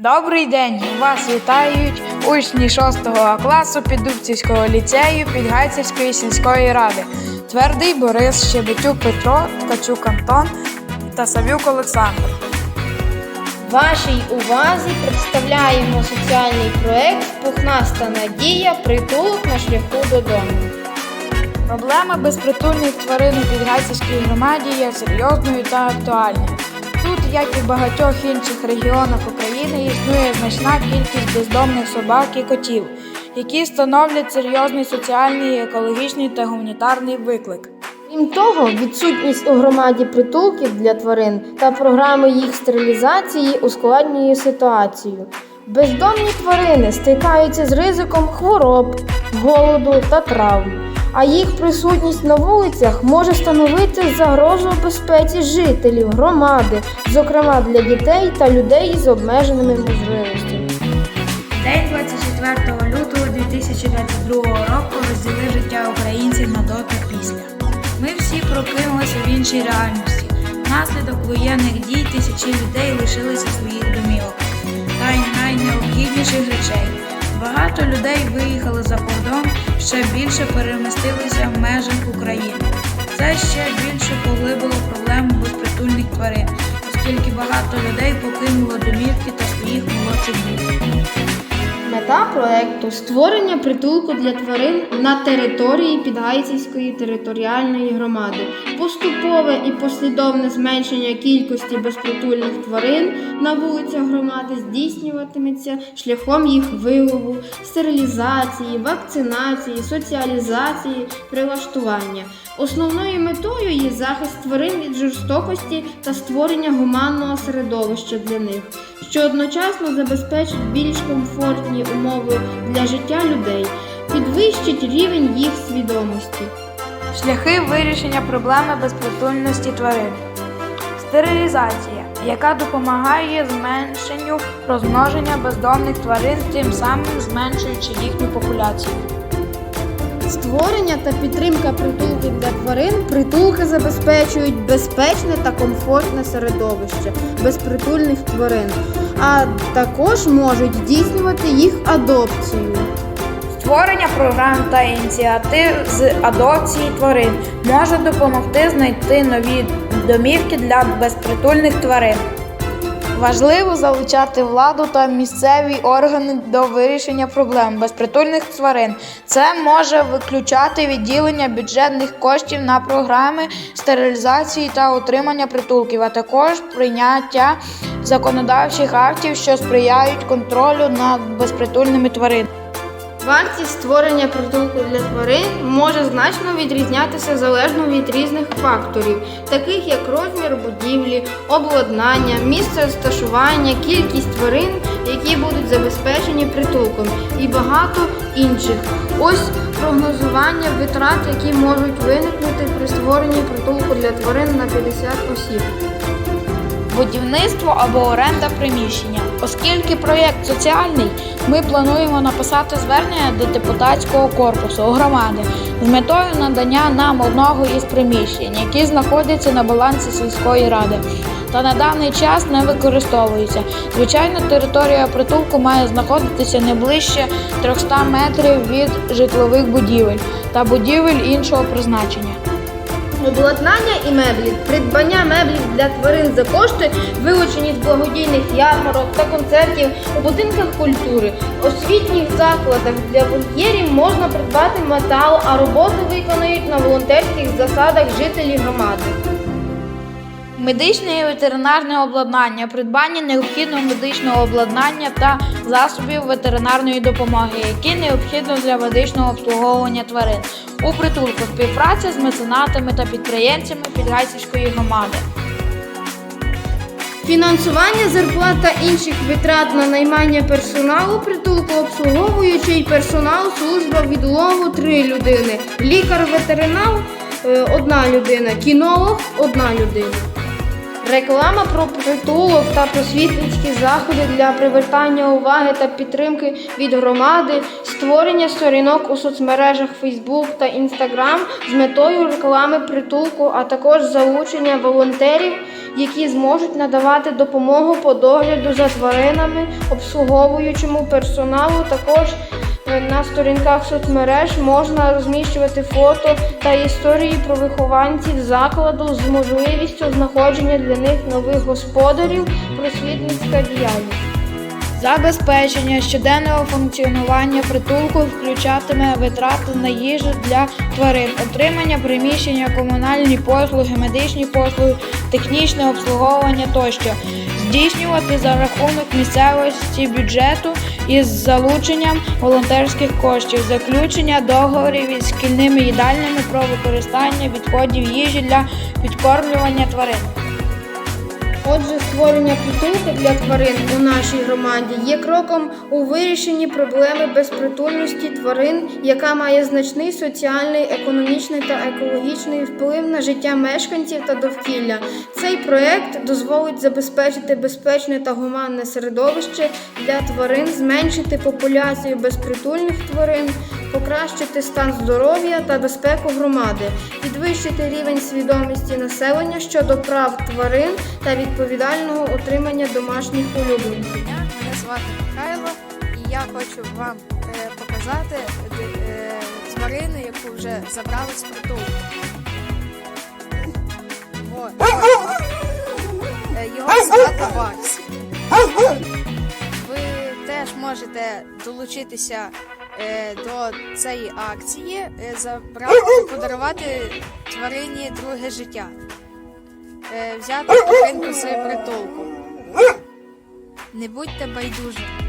Добрий день! Вас вітають учні 6 класу Піддубцівського ліцею Підгайцівської сільської ради. Твердий Борис, Щебетюк Петро, Ткачук Антон та Савюк Олександр. Вашій увазі представляємо соціальний проект Пухнаста надія притулок на шляху додому. Проблема безпритульних тварин у Підгайцівській громаді є серйозною та актуальною. Тут, як і в багатьох інших регіонах України, існує значна кількість бездомних собак і котів, які становлять серйозний соціальний, екологічний та гуманітарний виклик. Крім того, відсутність у громаді притулків для тварин та програми їх стерилізації ускладнює ситуацію. Бездомні тварини стикаються з ризиком хвороб, голоду та травм, а їх присутність на вулицях може становити загрозу безпеці жителів громади, зокрема для дітей та людей з обмеженими можливостями. День 24 лютого 2022 року розділив життя українців на до та після. Ми всі прокинулися в іншій реальності. Внаслідок воєнних дій тисячі людей лишилися своїх домівок та й найнеобхідніших речей. Багато людей виїхали за кордон, ще більше перемістилися в межах України. Це ще більше поглибило проблему безпритульних тварин, оскільки багато людей покинуло домівки та своїх. Мета проекту створення притулку для тварин на території Підгайцівської територіальної громади, поступове і послідовне зменшення кількості безпритульних тварин на вулицях громади здійснюватиметься шляхом їх вилову, стерилізації, вакцинації, соціалізації, прилаштування. Основною метою є захист тварин від жорстокості та створення гуманного середовища для них, що одночасно забезпечить більш комфортні умови для життя людей, підвищить рівень їх свідомості. Шляхи вирішення проблеми безпритульності тварин. Стерилізація, яка допомагає зменшенню розмноження бездомних тварин, тим самим зменшуючи їхню популяцію. Створення та підтримка притулків для тварин притулки забезпечують безпечне та комфортне середовище безпритульних тварин, а також можуть здійснювати їх адопцію. Створення програм та ініціатив з адопції тварин може допомогти знайти нові домівки для безпритульних тварин. Важливо залучати владу та місцеві органи до вирішення проблем безпритульних тварин. Це може виключати відділення бюджетних коштів на програми стерилізації та утримання притулків, а також прийняття законодавчих актів, що сприяють контролю над безпритульними тваринами. Вартість створення притулку для тварин може значно відрізнятися залежно від різних факторів, таких як розмір будівлі, обладнання, місце розташування, кількість тварин, які будуть забезпечені притулком, і багато інших. Ось прогнозування витрат, які можуть виникнути при створенні притулку для тварин на 50 осіб. будівництво або оренда приміщення. Оскільки проєкт соціальний, ми плануємо написати звернення до депутатського корпусу громади з метою надання нам одного із приміщень, які знаходяться на балансі сільської ради. Та на даний час не використовуються. Звичайно, територія притулку має знаходитися не ближче 300 метрів від житлових будівель та будівель іншого призначення. Обладнання і меблі, придбання меблів для тварин за кошти, вилучені з благодійних ярмарок та концертів у будинках культури, освітніх закладах для вольєрів можна придбати метал, а роботи виконують на волонтерських засадах жителі громади. Медичне і ветеринарне обладнання, придбання необхідного медичного обладнання та засобів ветеринарної допомоги, які необхідно для медичного обслуговування тварин. У притулку співпраця з меценатами та підприємцями Підгайцівської громади. Фінансування зарплат та інших витрат на наймання персоналу притулку обслуговуючий персонал служба відлову три людини, лікар-ветеринар е, одна людина, кінолог одна людина. Реклама про притулок та просвітницькі заходи для привертання уваги та підтримки від громади, створення сторінок у соцмережах Facebook та Instagram з метою реклами притулку, а також залучення волонтерів, які зможуть надавати допомогу по догляду за тваринами, обслуговуючому персоналу. Також на сторінках соцмереж можна розміщувати фото та історії про вихованців закладу з можливістю знаходження для них нових господарів, просвітницька діяльність. Забезпечення щоденного функціонування притулку включатиме витрати на їжу для тварин, отримання приміщення, комунальні послуги, медичні послуги, технічне обслуговування тощо. Здійснювати за рахунок місцевості бюджету із залученням волонтерських коштів, заключення договорів із шкільними їдальнями про використання відходів їжі для підкормлювання тварин. Отже, створення притулку для тварин у нашій громаді є кроком у вирішенні проблеми безпритульності тварин, яка має значний соціальний, економічний та екологічний вплив на життя мешканців та довкілля. Цей проект дозволить забезпечити безпечне та гуманне середовище для тварин, зменшити популяцію безпритульних тварин, покращити стан здоров'я та безпеку громади, підвищити рівень свідомості населення щодо прав тварин та відповідального отримання домашніх улюбленців. Мене звати Михайло, і я хочу вам е, показати е, тварину, яку вже забрали з притулку. Е, Його звати Бакс. Ви теж можете долучитися е, до цієї акції, е, забрати, подарувати тварині друге життя. Е, Взяти тваринку з притулку. Не будьте байдужими.